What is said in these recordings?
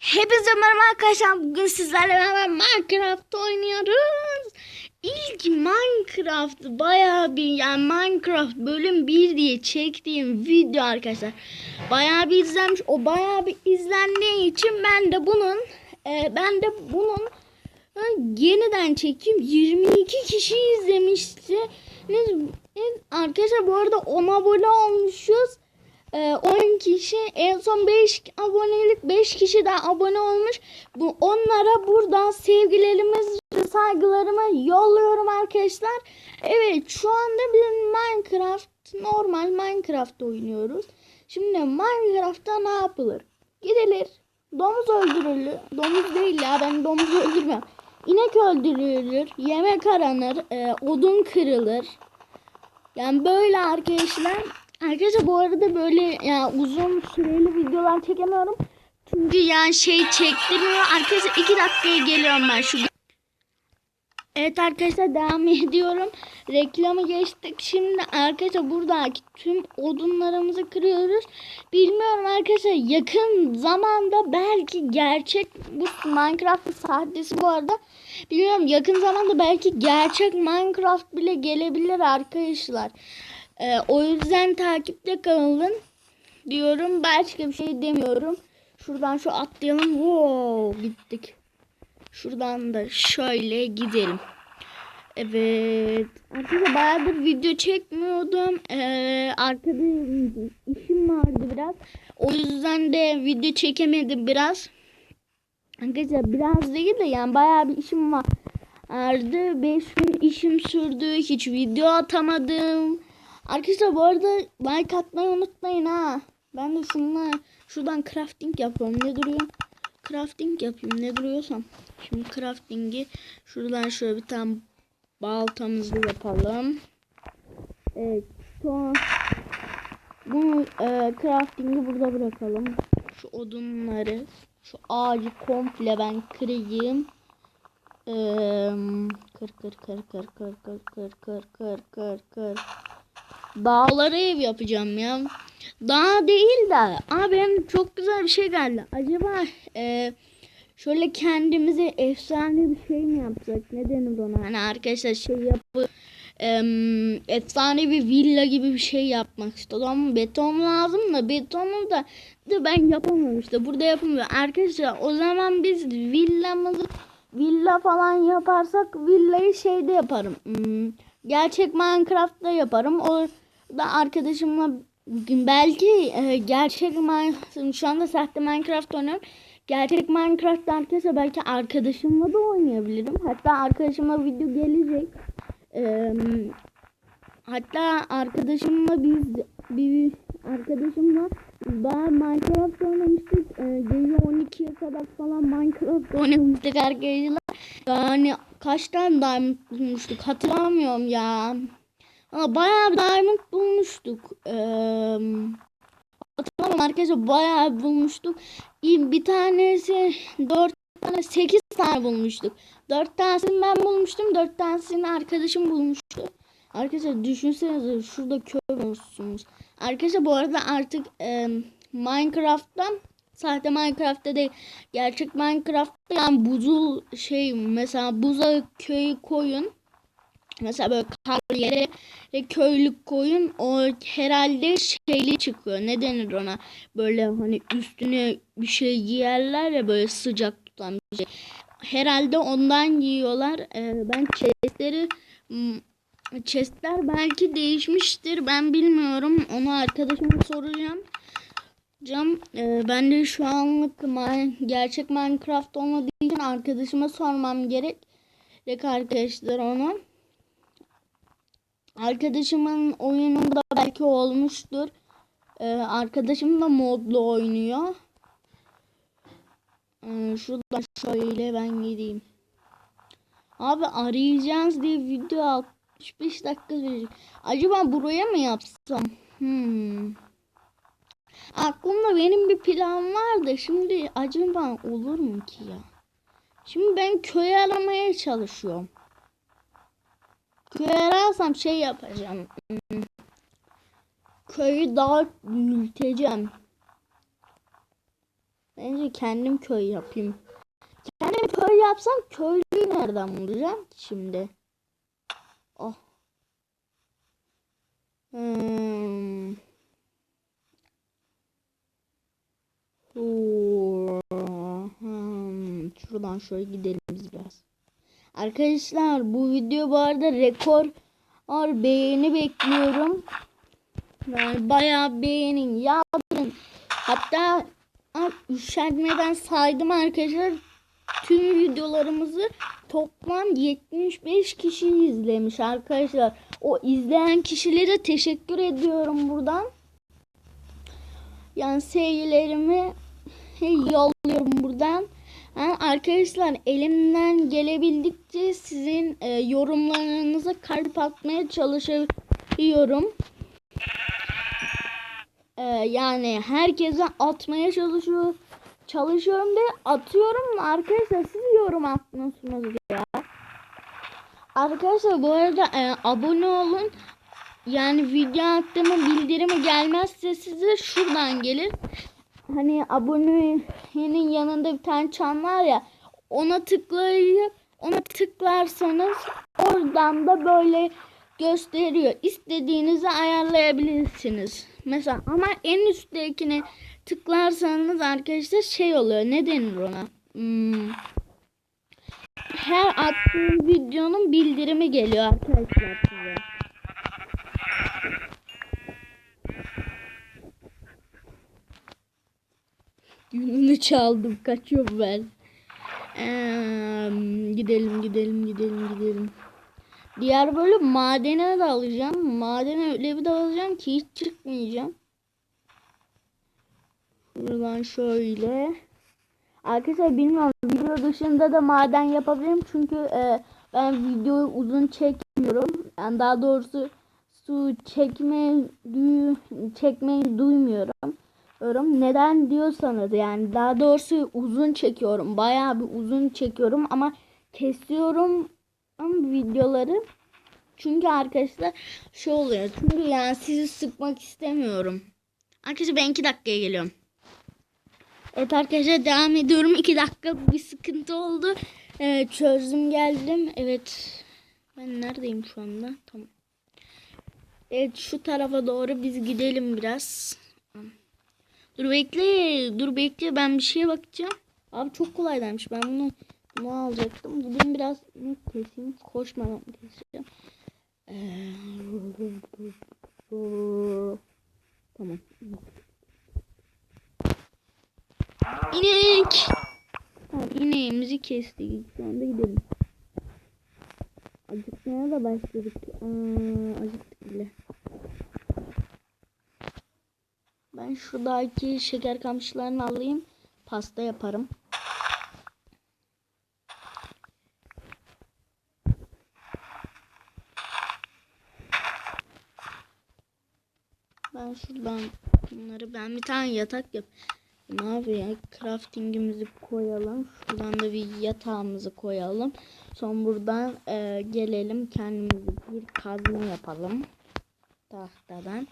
Hepinize merhaba arkadaşlar. Bugün sizlerle beraber Minecraft oynuyoruz. İlk Minecraft bayağı bir yani Minecraft bölüm 1 diye çektiğim video arkadaşlar. Bayağı bir izlenmiş. O bayağı bir izlendiği için ben de bunun e, ben de bunun yeniden çekeyim. 22 kişi izlemişti. Arkadaşlar bu arada 10 abone olmuşuz. Ee, 10 kişi en son 5 abonelik 5 kişi daha abone olmuş. Bu onlara buradan sevgilerimiz saygılarımı yolluyorum arkadaşlar. Evet şu anda biz Minecraft normal Minecraft oynuyoruz. Şimdi Minecraft'ta ne yapılır? Gidilir. Domuz öldürülür. Domuz değil ya ben domuz öldürmem. İnek öldürülür. Yemek aranır. e, odun kırılır. Yani böyle arkadaşlar. Arkadaşlar bu arada böyle yani uzun süreli videolar çekemiyorum. Çünkü yani şey çektirmiyor. Arkadaşlar iki dakikaya geliyorum ben şu. Evet arkadaşlar devam ediyorum. Reklamı geçtik. Şimdi arkadaşlar buradaki tüm odunlarımızı kırıyoruz. Bilmiyorum arkadaşlar yakın zamanda belki gerçek bu Minecraft sahtesi bu arada. Bilmiyorum yakın zamanda belki gerçek Minecraft bile gelebilir arkadaşlar. Ee, o yüzden takipte kalın diyorum. Başka bir şey demiyorum. Şuradan şu atlayalım. Wow, gittik. Şuradan da şöyle gidelim. Evet. Arkadaşlar bayağıdır video çekmiyordum. Ee, arkada işim vardı biraz. O yüzden de video çekemedim biraz. Arkadaşlar biraz değil de yani bayağı bir işim vardı. 5 gün işim sürdü. Hiç video atamadım. Arkadaşlar bu arada like atmayı unutmayın ha. Ben de şunla şuradan crafting yapıyorum. Ne duruyor? Crafting yapayım. Ne duruyorsam. Şimdi crafting'i şuradan şöyle bir tane baltamızı yapalım. Evet. Sonra bu e, crafting'i burada bırakalım. Şu odunları, şu ağacı komple ben kırayım. Ee, kır kır kır kır kır kır kır kır kır kır kır. Dağlara ev yapacağım ya. Dağ değil de. Aa benim çok güzel bir şey geldi. Acaba e, şöyle kendimize efsane bir şey mi yapsak? Ne denir ona? Hani arkadaşlar şey yapı e, efsane bir villa gibi bir şey yapmak istedim ama beton lazım da betonu da, da ben yapamıyorum işte. Burada yapamıyorum. Arkadaşlar o zaman biz villamızı villa falan yaparsak villayı şeyde yaparım. Hmm, gerçek Minecraft'ta yaparım. O da arkadaşımla belki e, gerçek Minecraft şu anda sahte Minecraft oynuyorum. Gerçek Minecraft arkadaşlar belki arkadaşımla da oynayabilirim. Hatta arkadaşımla video gelecek. E, hatta arkadaşımla biz bir arkadaşımla daha Minecraft oynamıştık. E, gece 12'ye kadar falan Minecraft oynamıştık arkadaşlar. Yani kaç tane diamond bulmuştuk hatırlamıyorum ya. Ama bayağı bir diamond bulmuştuk. Ee, hatırlamam arkadaşlar bayağı bulmuştuk. Bir tanesi 4 tane 8 tane bulmuştuk. 4 tanesini ben bulmuştum. 4 tanesini arkadaşım bulmuştu. Arkadaşlar düşünsenize şurada köy bulmuşsunuz. Arkadaşlar bu arada artık e, Minecraft'tan sahte Minecraft'ta değil gerçek Minecraft'ta yani buzul şey mesela buza köyü koyun Mesela böyle kar yere köylük koyun o herhalde şeyli çıkıyor. Ne denir ona? Böyle hani üstüne bir şey giyerler ya böyle sıcak tutan bir şey. Herhalde ondan giyiyorlar. Ee, ben chestleri chestler belki değişmiştir. Ben bilmiyorum. Onu arkadaşıma soracağım. Cam, e, ben de şu anlık gerçek Minecraft olmadığı için arkadaşıma sormam gerek. Gerek arkadaşlar onu. Arkadaşımın oyununda belki olmuştur. Ee, arkadaşım da modlu oynuyor. Ee, şuradan şöyle ben gideyim. Abi arayacağız diye video 65 dakika verecek. Acaba buraya mı yapsam? Hmm. Aklımda benim bir plan var da şimdi acaba olur mu ki ya? Şimdi ben köy aramaya çalışıyorum. Köy ararsam şey yapacağım. Köyü daha büyüteceğim. Bence kendim köy yapayım. Kendim köy yapsam köylüyü nereden bulacağım şimdi? Oh. Hmm. Hmm. Şuradan şöyle gidelim biz biraz. Arkadaşlar bu video bu arada rekor beğeni bekliyorum. Yani bayağı beğenin yağdırın. Hatta üşenmeden saydım arkadaşlar. Tüm videolarımızı toplam 75 kişi izlemiş arkadaşlar. O izleyen kişilere teşekkür ediyorum buradan. Yani sevgilerimi yolluyorum buradan. Yani arkadaşlar elimden gelebildikçe sizin e, yorumlarınıza kalp atmaya çalışıyorum. E, yani herkese atmaya çalışıyor çalışıyorum ve atıyorum arkadaşlar siz yorum atmıyorsunuz ya. Arkadaşlar bu arada e, abone olun. Yani video attığımı bildirimi gelmezse size şuradan gelir. Hani abonenin yanında bir tane çan var ya ona tıklayıp ona tıklarsanız oradan da böyle gösteriyor. İstediğinizi ayarlayabilirsiniz. Mesela ama en üsttekine tıklarsanız arkadaşlar şey oluyor. Ne denir ona? Hmm. Her attığım videonun bildirimi geliyor arkadaşlar size. Yununu çaldım. Kaçıyorum ben. Ee, gidelim gidelim gidelim gidelim. Diğer bölüm madene de alacağım. Madene öyle bir dalacağım ki hiç çıkmayacağım. Buradan şöyle. Arkadaşlar bilmiyorum video dışında da maden yapabilirim çünkü e, ben videoyu uzun çekmiyorum. Yani daha doğrusu su çekme duy, çekmeyi duymuyorum. Diyorum. Neden diyorsanız yani daha doğrusu uzun çekiyorum. Bayağı bir uzun çekiyorum ama kesiyorum videoları. Çünkü arkadaşlar şey oluyor. Çünkü yani sizi sıkmak istemiyorum. Arkadaşlar ben 2 dakikaya geliyorum. Evet arkadaşlar devam ediyorum. 2 dakika bir sıkıntı oldu. Ee, çözdüm geldim. Evet. Ben neredeyim şu anda? Tamam. Evet şu tarafa doğru biz gidelim biraz. Dur bekle. Dur bekle. Ben bir şeye bakacağım. Abi çok kolaylarmış. Ben bunu bunu alacaktım. Gideyim biraz keseyim. Koşmadan keseceğim. Ee, tamam. İnek. Tamam ineğimizi kestik. Şu anda gidelim. Acıkmaya da başladık. Aa, acıktık bile. Ben şuradaki şeker kamışlarını alayım. Pasta yaparım. Ben şuradan bunları ben bir tane yatak yap. Ne yapıyor ya? Crafting'imizi koyalım. Şuradan da bir yatağımızı koyalım. Son buradan e, gelelim kendimize bir kazma yapalım. Tahtadan.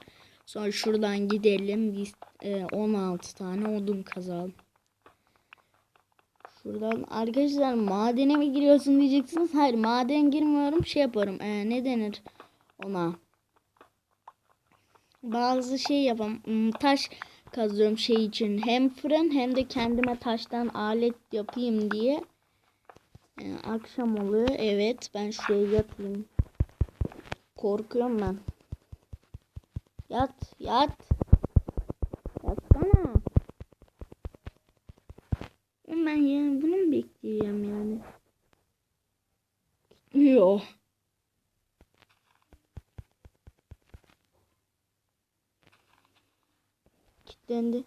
Sonra şuradan gidelim. Biz e, 16 tane odun kazalım. Şuradan arkadaşlar madene mi giriyorsun diyeceksiniz. Hayır maden girmiyorum. Şey yaparım. E, ne denir ona? Bazı şey yapam. Taş kazıyorum şey için. Hem fırın hem de kendime taştan alet yapayım diye. E, akşam oluyor. Evet ben şuraya yatayım. Korkuyorum ben. Yat, yat. Yatsana. Ben yani bunu mu bekleyeceğim yani? Gitmiyor. Kilitlendi.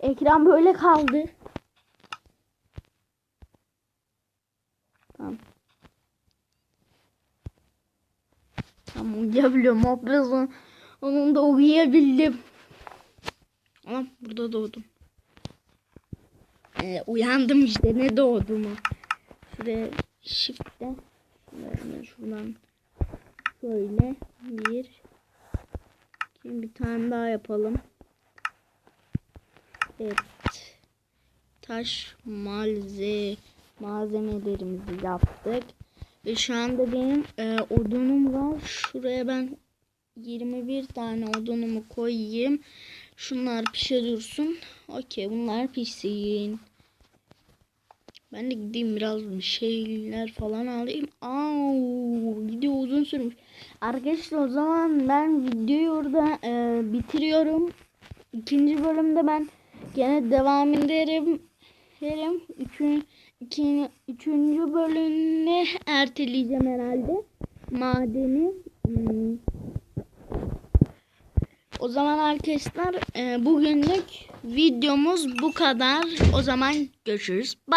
Ekran böyle kaldı. Tamam. Tamam uyuyabiliyorum. Operasyon onun da uyuyabildim. Ama burada doğdum. Ee, uyandım işte ne doğduğumu. Şuraya shift'te şuradan, şöyle bir Şimdi bir tane daha yapalım. Evet. taş malze malzemelerimizi yaptık. Ve şu anda benim e, odunum var. Şuraya ben 21 tane odunumu koyayım. Şunlar pişe dursun. Okey bunlar pişsin. Ben de gideyim biraz bir şeyler falan alayım. Au, video uzun sürmüş. Arkadaşlar o zaman ben videoyu orada e, bitiriyorum. İkinci bölümde ben gene devam ederim. Üçüncü, iki, üçüncü bölümüne erteleyeceğim herhalde. Madeni. Hmm. O zaman arkadaşlar e, bugünlük videomuz bu kadar. O zaman görüşürüz. Bye.